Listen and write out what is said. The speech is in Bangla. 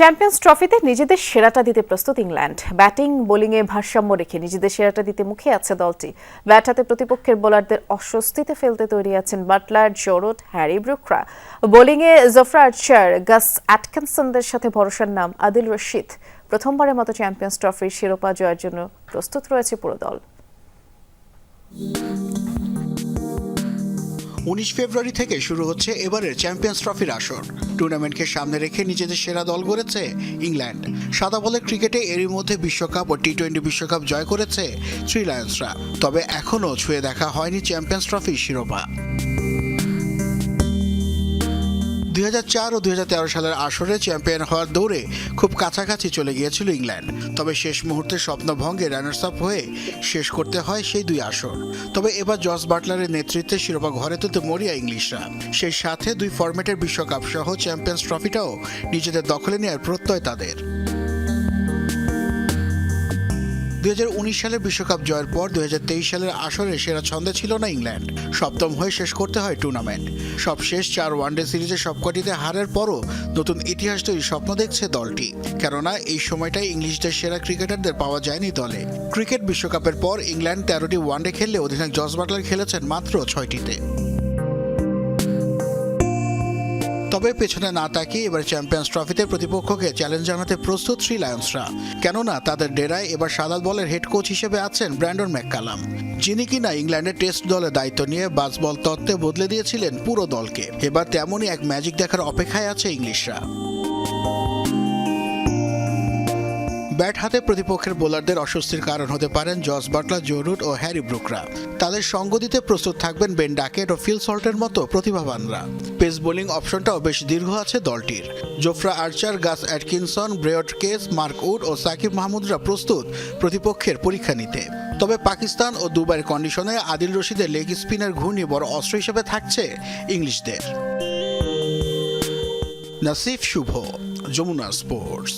চ্যাম্পিয়ন্স ট্রফিতে নিজেদের সেরাটা দিতে প্রস্তুত ইংল্যান্ড। ব্যাটিং বোলিংয়ে ভারসাম্য রেখে নিজেদের সেরাটা দিতে মুখে আছে দলটি। ব্যাট হাতে প্রতিপক্ষের বোলারদের অস্বস্তিতে ফেলতে তৈরি আছেন বাটলার, জোরুট, হ্যারি ব্রুকরা। বোলিংয়ে জফরা আর্চার গাস অ্যাটকিনসনদের সাথে ভরসার নাম আদিল রশিদ। প্রথমবারের মতো চ্যাম্পিয়ন্স ট্রফির শিরোপা জয়ের জন্য প্রস্তুত রয়েছে পুরো দল। উনিশ ফেব্রুয়ারি থেকে শুরু হচ্ছে এবারের চ্যাম্পিয়ন্স ট্রফির আসর। টুর্নামেন্টকে সামনে রেখে নিজেদের সেরা দল গড়েছে ইংল্যান্ড। সাদা বলের ক্রিকেটে এরই মধ্যে বিশ্বকাপ ও টি টোয়েন্টি বিশ্বকাপ জয় করেছে থ্রি লায়ন্সরা। তবে এখনও ছুঁয়ে দেখা হয়নি চ্যাম্পিয়ন্স ট্রফির শিরোপা। দুই হাজার চার ও দুই হাজার তেরো সালের আসরে চ্যাম্পিয়ন হওয়ার দৌড়ে খুব কাছাকাছি চলে গিয়েছিল ইংল্যান্ড। তবে শেষ মুহূর্তে স্বপ্নভঙ্গে রানার্স আপ হয়ে শেষ করতে হয় সেই দুই আসর। তবে এবার জস বাটলারের নেতৃত্বে শিরোপা ঘরে তুলতে মরিয়া ইংলিশরা। সেই সাথে দুই ফরম্যাটের বিশ্বকাপ সহ চ্যাম্পিয়ন্স ট্রফিটাও নিজেদের দখলে নেওয়ার প্রত্যয় তাদের। দুই হাজার উনিশ সালের বিশ্বকাপ জয়ের পর দুই হাজার তেইশ সালের আসরে সেরা ছন্দে ছিল না ইংল্যান্ড। সপ্তম হয়ে শেষ করতে হয় টুর্নামেন্ট সবশেষ চার ওয়ানডে সিরিজে সবকটিতে হারের পরও নতুন ইতিহাস তৈরি স্বপ্ন দেখছে দলটি। কেননা, এই সময়টাই ইংলিশদের সেরা ক্রিকেটারদের পাওয়া যায়নি দলে। ক্রিকেট বিশ্বকাপের পর ইংল্যান্ড তেরোটি ওয়ানডে খেললে অধিনায়ক জস বাটলার খেলেছেন মাত্র ছয়টিতে। তবে পেছনে না তাকিয়ে এবার চ্যাম্পিয়ন্স ট্রফিতে প্রতিপক্ষকে চ্যালেঞ্জ জানাতে প্রস্তুত শ্রী লায়ন্সরা কেননা, তাদের ডেরায় এবার সাদা বলের হেড কোচ হিসেবে আছেন ব্র্যান্ডন ম্যাককালাম। যিনি কিনা ইংল্যান্ডের টেস্ট দলের দায়িত্ব নিয়ে বাসবল তত্ত্বে বদলে দিয়েছিলেন পুরো দলকে। এবার তেমনই এক ম্যাজিক দেখার অপেক্ষায় আছে ইংলিশরা। ব্যাট হাতে প্রতিপক্ষের বোলারদের অস্বস্তির কারণ হতে পারেন জস বাটলার জোরুট ও হ্যারি ব্রুকরা। তাদের সঙ্গ দিতে প্রস্তুত থাকবেন বেন ডাকেট ও ফিল সল্টের মতো প্রতিভাবানরা। পেস বোলিং অপশনটাও বেশ দীর্ঘ আছে দলটির। Jofra Archer, Gus Atkinson, Brydon Carse, Mark Wood ও সাকিব মাহমুদরা প্রস্তুত প্রতিপক্ষের পরীক্ষা নিতে। তবে পাকিস্তান ও দুবাইয়ের কন্ডিশনে আদিল রশিদের লেগ স্পিনের ঘূর্ণি বড় অস্ত্র হিসেবে থাকছে ইংলিশদের। নাসিফ শুভ, যমুনা স্পোর্টস।